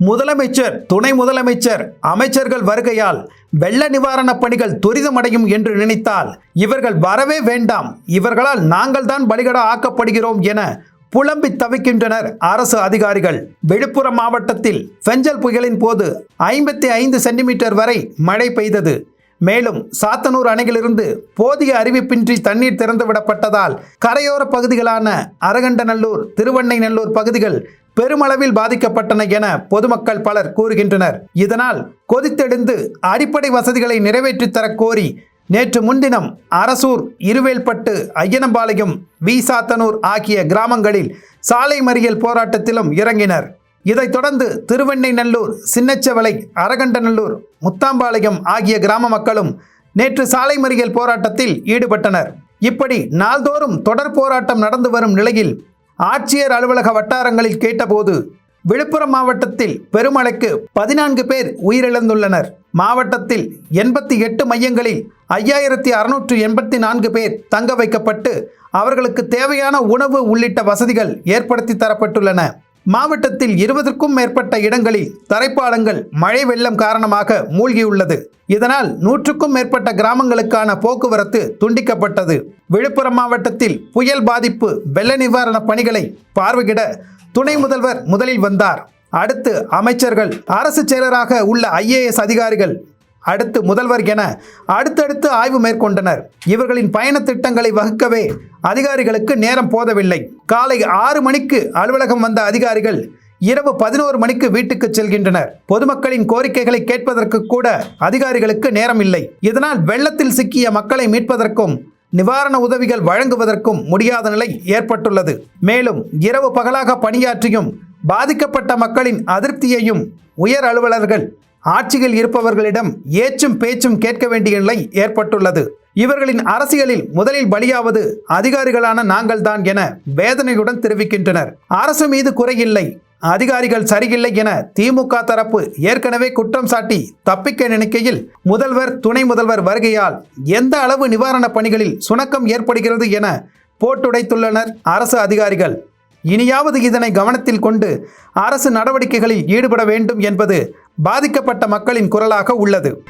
முதலமைச்சர் துணை முதலமைச்சர் அமைச்சர்கள் வருகையால் வெள்ள நிவாரணப் பணிகள் துரிதமடையும் என்று நினைத்தால் இவர்கள் வரவே வேண்டாம். இவர்களால் நாங்கள் தான் பலிகடா ஆக்கப்படுகிறோம் என புலம்பி தவிக்கின்றனர் அரசு அதிகாரிகள். விழுப்புரம் மாவட்டத்தில் பெஞ்சல் புயலின் போது ஐம்பத்தி ஐந்து சென்டிமீட்டர் வரை மழை பெய்தது. மேலும் சாத்தனூர் அணையிலிருந்து போதிய அறிவிப்பின்றி தண்ணீர் திறந்துவிடப்பட்டதால் கரையோர பகுதிகளான அரகண்டநல்லூர் திருவண்ணைநல்லூர் பகுதிகள் பெருமளவில் பாதிக்கப்பட்டன என பொதுமக்கள் பலர் கூறுகின்றனர். இதனால் கொதித்தெழுந்து அடிப்படை வசதிகளை நிறைவேற்றித் தரக் கோரி நேற்று முன்தினம் அரசூர் இருவேல்பட்டு ஐயனம்பாளையம் வி சாத்தனூர் ஆகிய கிராமங்களில் சாலை மறியல் போராட்டத்திலும் இறங்கினர். இதைத் தொடர்ந்து திருவெண்ணைநல்லூர் சின்னச்சவளை அரகண்டநல்லூர் முத்தாம்பாளையம் ஆகிய கிராம மக்களும் நேற்று சாலை மறியல் போராட்டத்தில் ஈடுபட்டனர். இப்படி நாள்தோறும் தொடர் போராட்டம் நடந்து வரும் நிலையில் ஆட்சியர் அலுவலக வட்டாரங்களில் கேட்டபோது விழுப்புரம் மாவட்டத்தில் பெருமழைக்கு பதினான்கு பேர் உயிரிழந்துள்ளனர். மாவட்டத்தில் எண்பத்தி எட்டு மையங்களில் ஐயாயிரத்தி அறுநூற்று எண்பத்தி நான்கு பேர் தங்க வைக்கப்பட்டு அவர்களுக்கு தேவையான உணவு உள்ளிட்ட வசதிகள் ஏற்படுத்தி தரப்பட்டுள்ளன. மாவட்டத்தில் இருபதற்கும் மேற்பட்ட இடங்களில் தரைப்பாலங்கள் மழை வெள்ளம் காரணமாக மூழ்கியுள்ளது. இதனால் நூற்றுக்கும் மேற்பட்ட கிராமங்களுக்கான போக்குவரத்து துண்டிக்கப்பட்டது. விழுப்புரம் மாவட்டத்தில் புயல் பாதிப்பு வெள்ள நிவாரண பணிகளை பார்வையிட துணை முதல்வர் முதலில் வந்தார். அடுத்து அமைச்சர்கள் அரசு செயலராக உள்ள ஐஏஎஸ் அதிகாரிகள் அடுத்து முதல்வர் என அடுத்தடுத்து ஆய்வு மேற்கொண்டனர். இவர்களின் பயண திட்டங்களை வகுக்கவே அதிகாரிகளுக்கு நேரம் போதவில்லை. காலை ஆறு மணிக்கு அலுவலகம் வந்த அதிகாரிகள் இரவு பதினோரு மணிக்கு வீட்டுக்கு செல்கின்றனர். பொதுமக்களின் கோரிக்கைகளை கேட்பதற்கு கூட அதிகாரிகளுக்கு நேரம் இல்லை. இதனால் வெள்ளத்தில் சிக்கிய மக்களை மீட்பதற்கும் நிவாரண உதவிகள் வழங்குவதற்கும் முடியாத நிலை ஏற்பட்டுள்ளது. மேலும் இரவு பகலாக பணியாற்றியும் பாதிக்கப்பட்ட மக்களின் அதிருப்தியையும் உயர் அலுவலர்கள் ஆட்சியில் இருப்பவர்களிடம் ஏச்சும் பேச்சும் கேட்க வேண்டிய நிலை ஏற்பட்டுள்ளது. இவர்களின் அரசியலில் முதலில் பலியாவது அதிகாரிகளான நாங்கள்தான் என வேதனையுடன் தெரிவிக்கின்றனர். அரசு மீது குறையில்லை அதிகாரிகள் சரியில்லை என திமுக தரப்பு ஏற்கனவே குற்றம் சாட்டி தப்பிக்க நினைக்கையில் முதல்வர் துணை முதல்வர் வருகையால் எந்த அளவு நிவாரணப் பணிகளில் சுணக்கம் ஏற்படுகிறது என போட்டுடைத்துள்ளனர் அரசு அதிகாரிகள். இனியாவது இதனை கவனத்தில் கொண்டு அரசு நடவடிக்கைகளில் ஈடுபட வேண்டும் என்பது பாதிக்கப்பட்ட மக்களின் குரலாக உள்ளது.